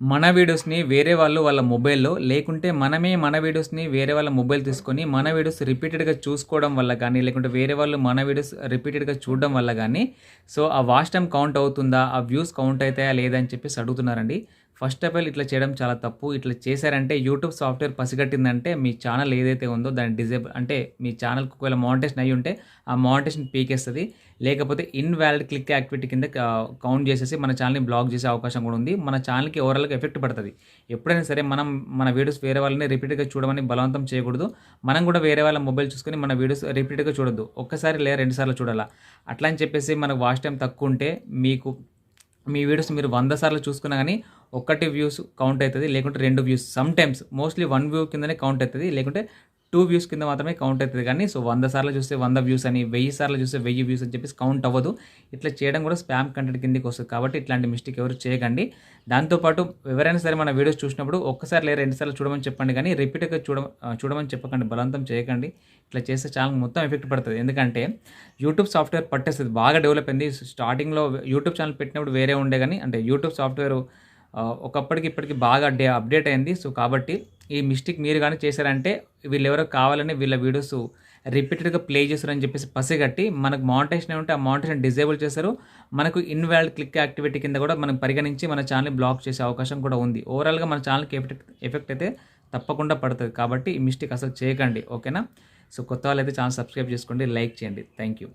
మన వీడియోస్‌ని వేరే వాళ్ళు వాళ్ళ మొబైల్‌లో లేకుంటే మనమే మన వీడియోస్‌ని వేరే వాళ్ళ మొబైల్ తీసుకొని మన వీడియోస్ రిపీటెడ్‌గా చూసుకోవడం వల్ల కానీ, లేకుంటే వేరే వాళ్ళు మన వీడియోస్ రిపీటెడ్‌గా చూడడం వల్ల కానీ సో ఆ వాచ్ టైమ్ కౌంట్ అవుతుందా? ఆ వ్యూస్ కౌంట్ అవుతాయా లేదా? అని చెప్పేసి అడుగుతున్నారండి. ఫస్ట్ ఆఫ్ ఆల్ ఇట్లా చేయడం చాలా తప్పు. ఇట్లా చేశారంటే యూట్యూబ్ సాఫ్ట్‌వేర్ పసిగట్టిందంటే మీ ఛానల్ ఏదైతే ఉందో దాన్ని డిజేబుల్ అంటే మీ ఛానల్‌కి ఒకవేళ మానిటైజేషన్ అయ్యి ఉంటే ఆ మానిటైజేషన్ పీకేస్తుంది లేకపోతే ఇన్‌వాలిడ్ క్లిక్ యాక్టివిటీ కింద కౌంట్ చేసేసి మన ఛానల్‌ని బ్లాక్ చేసే అవకాశం కూడా ఉంది. మన ఛానల్‌కి ఓవరాల్‌గా ఎఫెక్ట్ పడుతుంది ఎప్పుడైనా సరే మనం మన వీడియోస్ వేరే వాళ్ళని రిపీట్గా చూడమని బలవంతం చేయకూడదు. మనం కూడా వేరే వాళ్ళ మొబైల్ చూసుకొని మన వీడియోస్ రిపీట్గా చూడొద్దు. ఒక్కసారి లేదా రెండుసార్లు చూడాలా. అట్లా అని చెప్పేసి మనకు వాచ్ తక్కువ ఉంటే మీకు మీ వీడియోస్ మీరు వంద సార్లు చూసుకున్నా కానీ ఒకటి వ్యూస్ కౌంట్ అవుతుంది లేకుంటే రెండు views sometimes mostly one view కిందనే కౌంట్ అవుతుంది లేకుంటే టూ వ్యూస్ కింద మాత్రమే కౌంట్ అవుతుంది కానీ సో వంద సార్లు చూస్తే వంద వ్యూస్ అని, వెయ్యి సార్లు చూస్తే వెయ్యి వ్యూస్ అని చెప్పేసి కౌంట్ అవ్వదు. ఇట్లా చేయడం కూడా స్పామ్ కంటెంట్ కిందకి వస్తుంది కాబట్టి ఇట్లాంటి మిస్టేక్ ఎవరు చేయకండి. దాంతో పాటు ఎవరైనా సరే మన వీడియోస్ చూసినప్పుడు ఒక్కసారి లేదా రెండు సార్లు చూడమని చెప్పండి కానీ రిపీట్గా చూడ చూడమని చెప్పకండి. బలవంతం చేయకండి. ఇట్లా చేస్తే ఛానల్ మొత్తం ఎఫెక్ట్ పడుతుంది ఎందుకంటే యూట్యూబ్ సాఫ్ట్‌వేర్ పట్టేస్తుంది బాగా డెవలప్ అయింది. స్టార్టింగ్‌లో యూట్యూబ్ ఛానల్ పెట్టినప్పుడు వేరే ఉండే కానీ అంటే యూట్యూబ్ సాఫ్ట్‌వేర్ ఒకప్పటికి ఇప్పటికి బాగా డే అప్డేట్ అయింది. సో కాబట్టి ఈ మిస్టేక్ మీరు కానీ చేశారంటే వీళ్ళు ఎవరో కావాలని వీళ్ళ వీడియోస్ రిపీటెడ్‌గా ప్లే చేస్తారని చెప్పేసి పసిగట్టి మనకు మానిటైజేషన్ ఉంటే ఆ మౌంటేషన్ డిజేబుల్ చేస్తారు. మనకు ఇన్వాల్డ్ క్లిక్ యాక్టివిటీ కింద కూడా మనం పరిగణించి మన ఛానల్‌ని బ్లాక్ చేసే అవకాశం కూడా ఉంది. ఓవరాల్‌గా మన ఛానల్‌కి ఎఫెక్ట్ ఎఫెక్ట్ అయితే తప్పకుండా పడుతుంది కాబట్టి ఈ మిస్టేక్ అసలు చేయకండి. ఓకేనా? సో కొత్త వాళ్ళు అయితే ఛానల్ సబ్స్క్రైబ్ చేసుకోండి. లైక్ చేయండి. Thank you.